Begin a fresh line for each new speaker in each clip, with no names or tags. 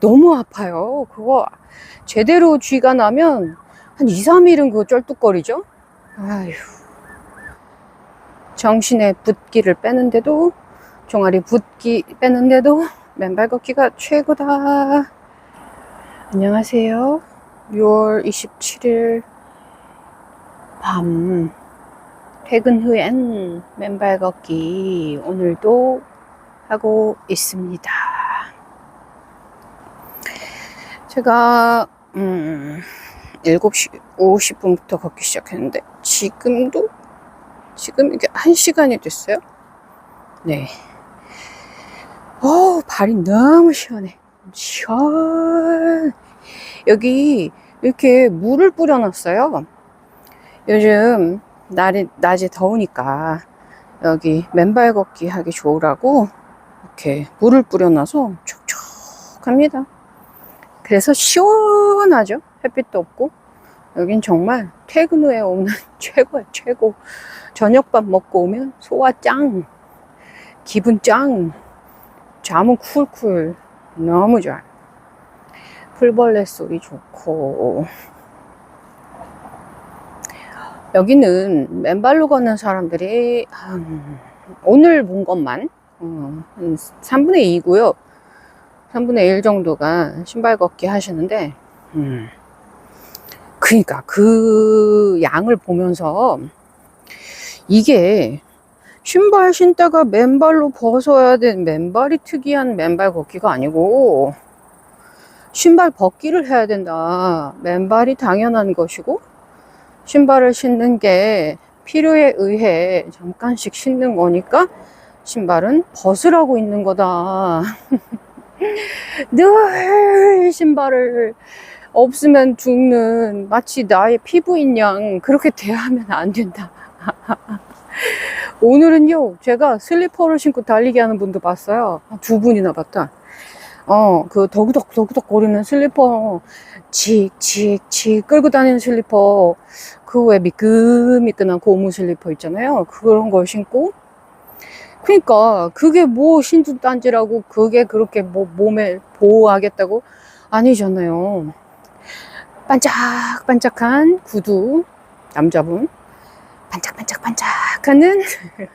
너무 아파요. 그거 제대로 쥐가 나면 한 2, 3일은 그거 쩔뚝거리죠? 아휴. 정신의 붓기를 빼는데도, 종아리 붓기 빼는데도 맨발 걷기가 최고다. 안녕하세요. 6월 27일 밤 퇴근 후엔 맨발 걷기 오늘도 하고 있습니다. 제가 음, 7시 50분부터 걷기 시작했는데 지금도 지금 이게 1시간이 됐어요. 네. 어, 발이 너무 시원해. 시원. 여기 이렇게 물을 뿌려놨어요. 요즘 날이 낮에 더우니까 여기 맨발 걷기 하기 좋으라고 이렇게 물을 뿌려놔서 촉촉합니다. 그래서 시원하죠. 햇빛도 없고 여긴 정말 퇴근 후에 오는 최고야 최고. 저녁밥 먹고 오면 소화 짱, 기분 짱, 잠은 쿨쿨 너무 좋아요. 풀벌레 소리 좋고 여기는 맨발로 걷는 사람들이 한, 오늘 본 것만 어, 한 3분의 2고요. 3분의 1 정도가 신발 걷기 하시는데 음, 그러니까 그 양을 보면서 이게 신발 신다가 맨발로 벗어야 되는 맨발이 특이한 맨발 걷기가 아니고 신발 벗기를 해야 된다. 맨발이 당연한 것이고 신발을 신는 게 필요에 의해 잠깐씩 신는 거니까 신발은 벗으라고 있는 거다. 늘 신발을 없으면 죽는 마치 나의 피부인 양 그렇게 대하면 안 된다. 오늘은요, 제가 슬리퍼를 신고 달리기 하는 분도 봤어요. 두 분이나 봤다. 어, 그 더구덕 더구덕 거리는 슬리퍼, 칙칙칙 끌고 다니는 슬리퍼, 그왜 미끈미끈한 고무 슬리퍼 있잖아요. 그런 걸 신고. 그러니까 그게 뭐 신두단지라고 그게 그렇게 뭐 몸에 보호하겠다고 아니잖아요. 반짝반짝한 구두 남자분 반짝반짝반짝하는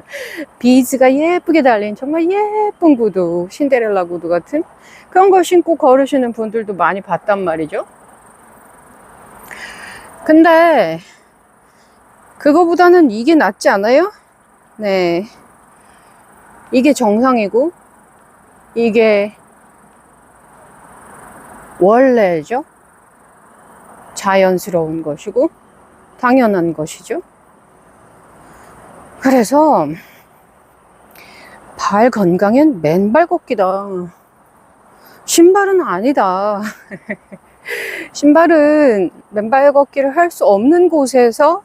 비즈가 예쁘게 달린 정말 예쁜 구두 신데렐라 구두 같은 그런 걸 신고 걸으시는 분들도 많이 봤단 말이죠 근데 그거보다는 이게 낫지 않아요? 네 이게 정상이고 이게 원래죠 자연스러운 것이고 당연한 것이죠 그래서 발 건강엔 맨발 걷기다. 신발은 아니다. 신발은 맨발 걷기를 할 수 없는 곳에서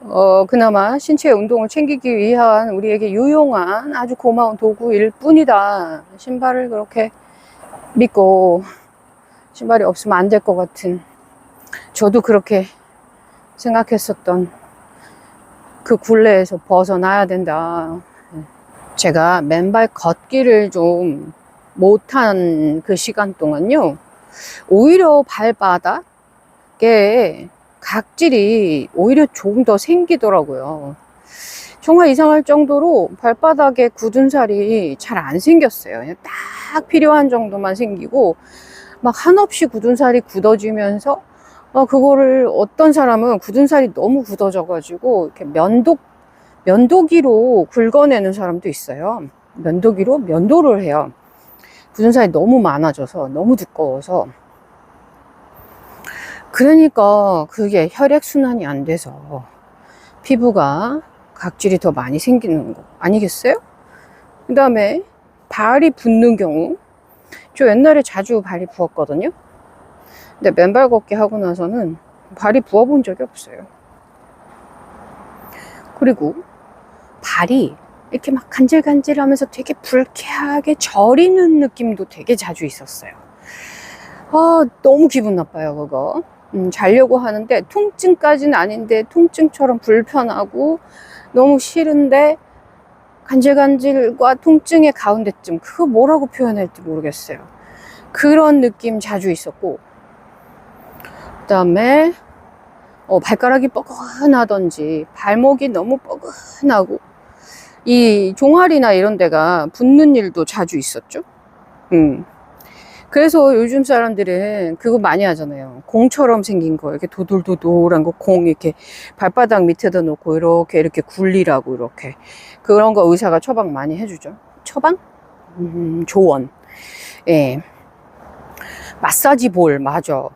어, 그나마 신체 운동을 챙기기 위한 우리에게 유용한 아주 고마운 도구일 뿐이다. 신발을 그렇게 믿고 신발이 없으면 안 될 것 같은 저도 그렇게 생각했었던 그 굴레에서 벗어나야 된다. 제가 맨발 걷기를 좀 못한 그 시간 동안요. 오히려 발바닥에 각질이 오히려 조금 더 생기더라고요. 정말 이상할 정도로 발바닥에 굳은 살이 잘 안 생겼어요. 딱 필요한 정도만 생기고 막 한없이 굳은 살이 굳어지면서 어, 그거를 어떤 사람은 굳은 살이 너무 굳어져 가지고 이렇게 면도, 면도기로 긁어내는 사람도 있어요. 면도기로 면도를 해요. 굳은 살이 너무 많아져서, 너무 두꺼워서. 그러니까 그게 혈액순환이 안 돼서 피부가 각질이 더 많이 생기는 거 아니겠어요? 그 다음에 발이 붓는 경우, 저 옛날에 자주 발이 부었거든요. 근데 맨발 걷기 하고 나서는 발이 부어본 적이 없어요. 그리고 발이 이렇게 막 간질간질 하면서 되게 불쾌하게 저리는 느낌도 되게 자주 있었어요. 아, 너무 기분 나빠요, 그거. 음, 자려고 하는데 통증까지는 아닌데 통증처럼 불편하고 너무 싫은데 간질간질과 통증의 가운데쯤 그거 뭐라고 표현할지 모르겠어요. 그런 느낌 자주 있었고 그다음에 어, 발가락이 뻐근하던지 발목이 너무 뻐근하고 이 종아리나 이런 데가 붓는 일도 자주 있었죠. 음. 그래서 요즘 사람들은 그거 많이 하잖아요. 공처럼 생긴 거, 이렇게 도돌도돌한 거, 공 이렇게 발바닥 밑에다 놓고 이렇게 이렇게 굴리라고 이렇게 그런 거 의사가 처방 많이 해주죠. 처방? 음, 조언. 예. 마사지 볼, 맞아.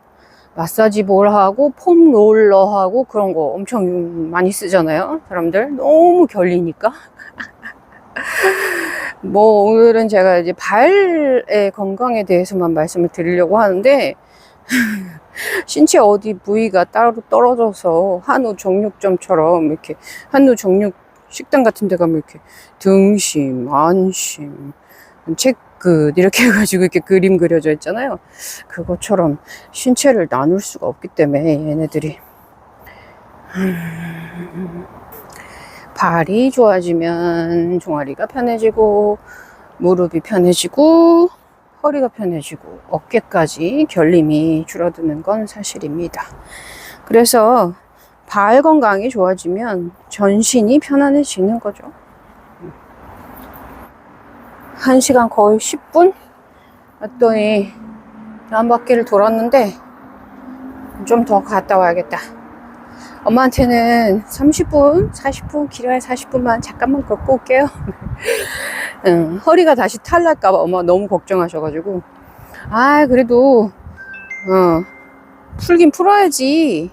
마사지 볼하고 폼 롤러하고 그런 거 엄청 많이 쓰잖아요. 사람들 너무 결리니까. 뭐 오늘은 제가 이제 발의 건강에 대해서만 말씀을 드리려고 하는데 신체 어디 부위가 따로 떨어져서 한우 정육점처럼 이렇게 한우 정육 식당 같은 데 가면 이렇게 등심, 안심, 채끝 이렇게 해가지고 이렇게 그림 그려져 있잖아요. 그것처럼 신체를 나눌 수가 없기 때문에 얘네들이 발이 좋아지면 종아리가 편해지고 무릎이 편해지고 허리가 편해지고 어깨까지 결림이 줄어드는 건 사실입니다. 그래서 발 건강이 좋아지면 전신이 편안해지는 거죠. 한 시간 거의 10분 왔더니 한 바퀴를 돌았는데 좀 더 갔다 와야겠다. 엄마한테는 30분, 40분, 길어야 40분만 잠깐만 걷고 올게요. 응, 허리가 다시 탈날까봐 엄마 너무 걱정하셔가지고. 아, 그래도, 어, 풀긴 풀어야지.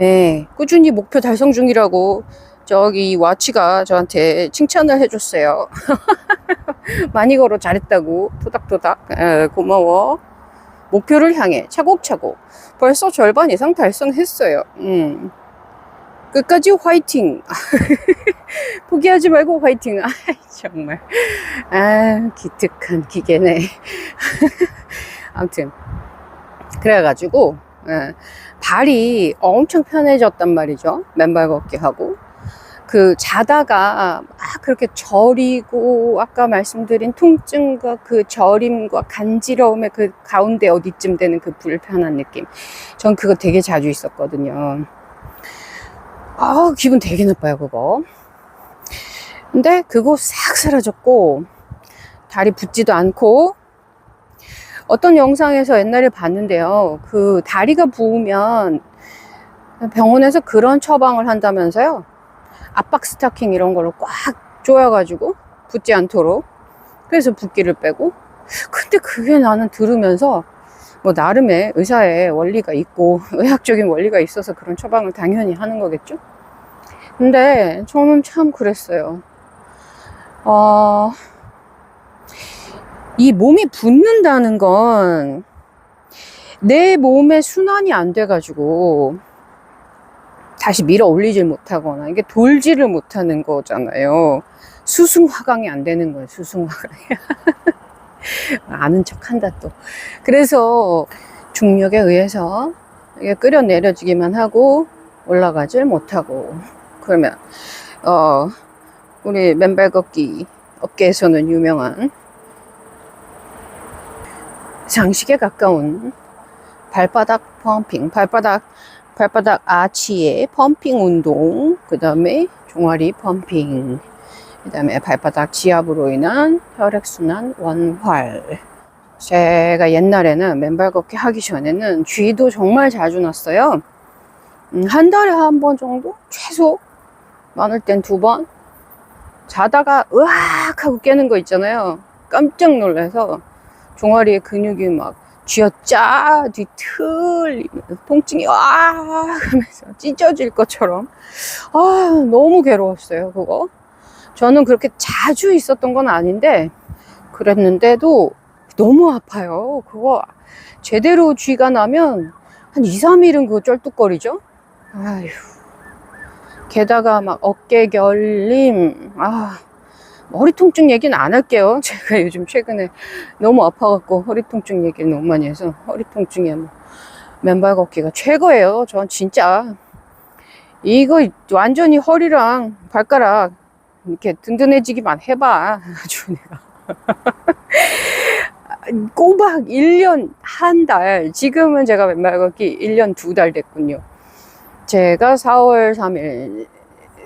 예, 꾸준히 목표 달성 중이라고 저기 이 와치가 저한테 칭찬을 해줬어요. 많이 걸어 잘했다고. 토닥토닥. 에, 고마워. 목표를 향해 차곡차곡 벌써 절반 이상 달성했어요. 음. 끝까지 화이팅! 포기하지 말고 화이팅! 아, 정말. 아, 기특한 기계네. 아무튼. 그래가지고, 예, 발이 엄청 편해졌단 말이죠. 맨발 걷기 하고. 그 자다가 막 그렇게 저리고 아까 말씀드린 통증과 그 저림과 간지러움의 그 가운데 어디쯤 되는 그 불편한 느낌. 전 그거 되게 자주 있었거든요. 아, 기분 되게 나빠요, 그거. 근데 그거 싹 사라졌고 다리 붓지도 않고 어떤 영상에서 옛날에 봤는데요. 그 다리가 부으면 병원에서 그런 처방을 한다면서요. 압박 스타킹 이런 걸로 꽉 조여가지고 붓지 않도록 그래서 붓기를 빼고. 근데 그게 나는 들으면서 뭐 나름의 의사의 원리가 있고 의학적인 원리가 있어서 그런 처방을 당연히 하는 거겠죠? 근데 저는 참 그랬어요. 어, 이 몸이 붓는다는 건 내 몸의 순환이 안 돼가지고 다시 밀어 올리질 못하거나 이게 돌지를 못하는 거잖아요. 수승화강이 안 되는 거예요. 수승화강이. 아는 척 한다 또. 그래서 중력에 의해서 이게 끌어 내려지기만 하고 올라가질 못하고 그러면 어 우리 맨발 걷기 업계에서는 유명한 장식에 가까운 발바닥 펌핑, 발바닥 발바닥 아치의 펌핑 운동, 그 다음에 종아리 펌핑, 그 다음에 발바닥 지압으로 인한 혈액순환 원활. 제가 옛날에는 맨발 걷기 하기 전에는 쥐도 정말 자주 났어요. 음, 한 달에 한 번 정도? 최소? 많을 땐 두 번? 자다가 으악 하고 깨는 거 있잖아요. 깜짝 놀라서 종아리에 근육이 막 쥐어짜 뒤틀 통증이 와 하면서 찢어질 것처럼. 아 너무 괴로웠어요 그거. 저는 그렇게 자주 있었던 건 아닌데 그랬는데도 너무 아파요. 그거 제대로 쥐가 나면 한 2, 3일은 그거 쩔뚝거리죠? 아휴. 게다가 막 어깨 결림 아 허리 통증 얘기는 안 할게요. 제가 요즘 최근에 너무 아파갖고 허리 통증 얘기를 너무 많이 해서 허리 통증에 뭐 맨발 걷기가 최고예요. 전 진짜 이거 완전히 허리랑 발가락 이렇게 든든해지기만 해봐. 아주 내가 꼬박 1년 한 달, 지금은 제가 맨발 걷기 1년 두 달 됐군요. 제가 4월 3일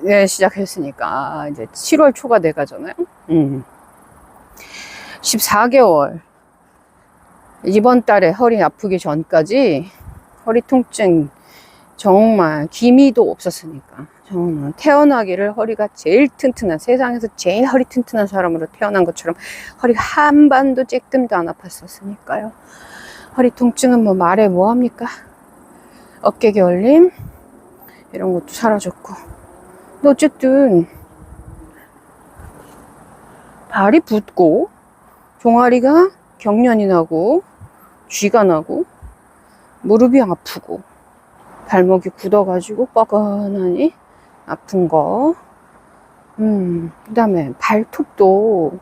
에 시작했으니까 이제 7월 초가 돼 가잖아요. 음. 14개월. 이번 달에 허리 아프기 전까지 허리 통증 정말 기미도 없었으니까 정말 태어나기를 허리가 제일 튼튼한 세상에서 제일 허리 튼튼한 사람으로 태어난 것처럼 허리가 한 반도 쬐끔도 안 아팠었으니까요. 허리 통증은 뭐 말해 뭐합니까? 어깨 결림 이런 것도 사라졌고 어쨌든 발이 붓고 종아리가 경련이 나고 쥐가 나고 무릎이 아프고 발목이 굳어가지고 뻐근하니 아픈 거. 음, 그 다음에 발톱도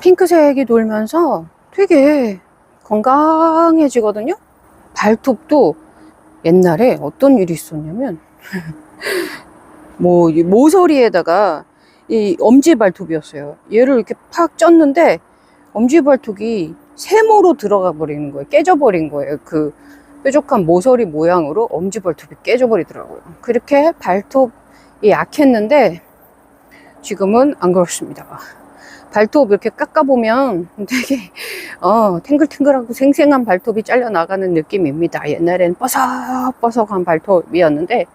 핑크색이 돌면서 되게 건강해지거든요. 발톱도 옛날에 어떤 일이 있었냐면, 뭐, 이 모서리에다가 이 엄지 발톱이었어요. 얘를 이렇게 팍 쪘는데, 엄지 발톱이 세모로 들어가 버리는 거예요. 깨져버린 거예요. 그 뾰족한 모서리 모양으로 엄지 발톱이 깨져버리더라고요. 그렇게 발톱이 약했는데 지금은 안 그렇습니다. 발톱 이렇게 깎아보면 되게 어, 탱글탱글하고 생생한 발톱이 잘려 나가는 느낌입니다. 옛날엔 뻐석뻐석한 발톱이었는데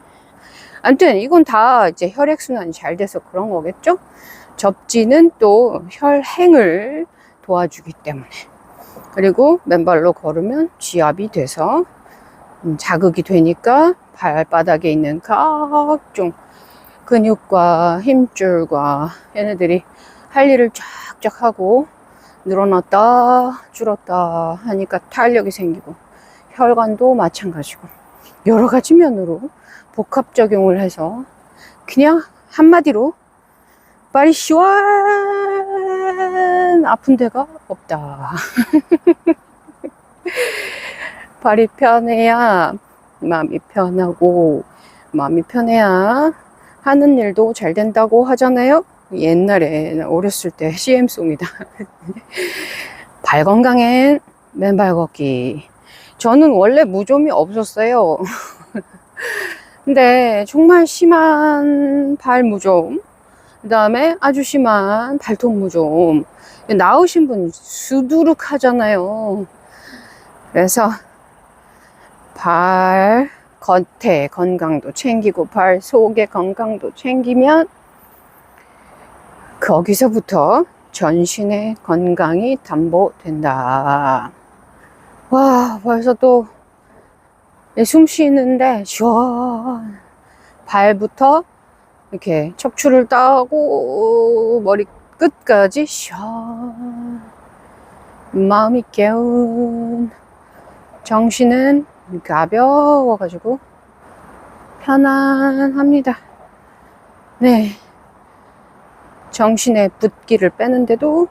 아무튼 이건 다 이제 혈액순환이 잘 돼서 그런 거겠죠? 접지는 또 혈행을 도와주기 때문에 그리고 맨발로 걸으면 지압이 돼서 음, 자극이 되니까 발바닥에 있는 각종 근육과 힘줄과 얘네들이 할 일을 쫙쫙 하고 늘어났다 줄었다 하니까 탄력이 생기고 혈관도 마찬가지고 여러 가지 면으로 복합 적용을 해서 그냥 한마디로 발이 시원 아픈 데가 없다. 발이 편해야 마음이 편하고 마음이 편해야 하는 일도 잘 된다고 하잖아요. 옛날에 어렸을 때 CM송이다. 발 건강엔 맨발 걷기. 저는 원래 무좀이 없었어요. 근데 정말 심한 발 무좀, 그 다음에 아주 심한 발톱 무좀. 나으신 분 수두룩 하잖아요. 그래서 발 겉에 건강도 챙기고 발 속의 건강도 챙기면 거기서부터 전신의 건강이 담보된다. 와, 벌써 또 숨 쉬는데 시원. 발부터 이렇게 척추를 따고 머리 끝까지 시원. 마음이 개운. 정신은 가벼워가지고 편안합니다. 네. 정신의 붓기를 빼는데도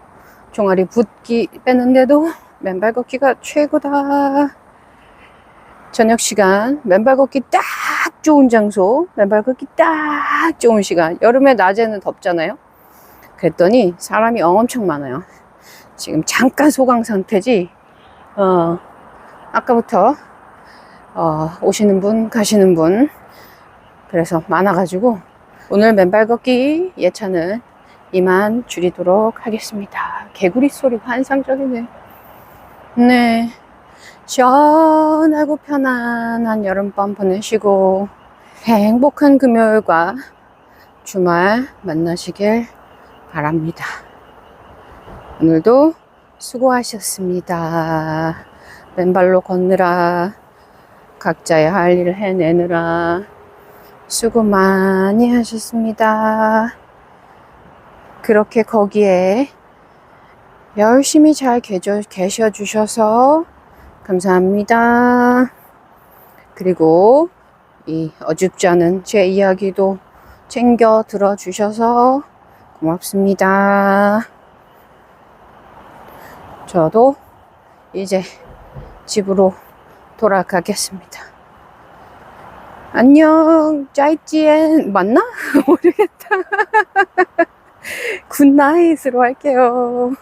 종아리 붓기 빼는데도 맨발 걷기가 최고다. 저녁 시간 맨발 걷기 딱 좋은 장소, 맨발 걷기 딱 좋은 시간. 여름에 낮에는 덥잖아요. 그랬더니 사람이 엄청 많아요. 지금 잠깐 소강 상태지. 어, 아까부터 어, 오시는 분, 가시는 분. 그래서 많아가지고 오늘 맨발 걷기 예찬은 이만 줄이도록 하겠습니다. 개구리 소리 환상적이네. 네. 시원하고 편안한 여름밤 보내시고 행복한 금요일과 주말 만나시길 바랍니다. 오늘도 수고하셨습니다. 맨발로 걷느라 각자의 할 일을 해내느라 수고 많이 하셨습니다. 그렇게 거기에 열심히 잘 계셔 주셔서 감사합니다. 그리고 이 어줍지 않은 제 이야기도 챙겨 들어주셔서 고맙습니다. 저도 이제 집으로 돌아가겠습니다. 안녕, 짜이찌엔 맞나? 모르겠다. 굿나잇으로 할게요.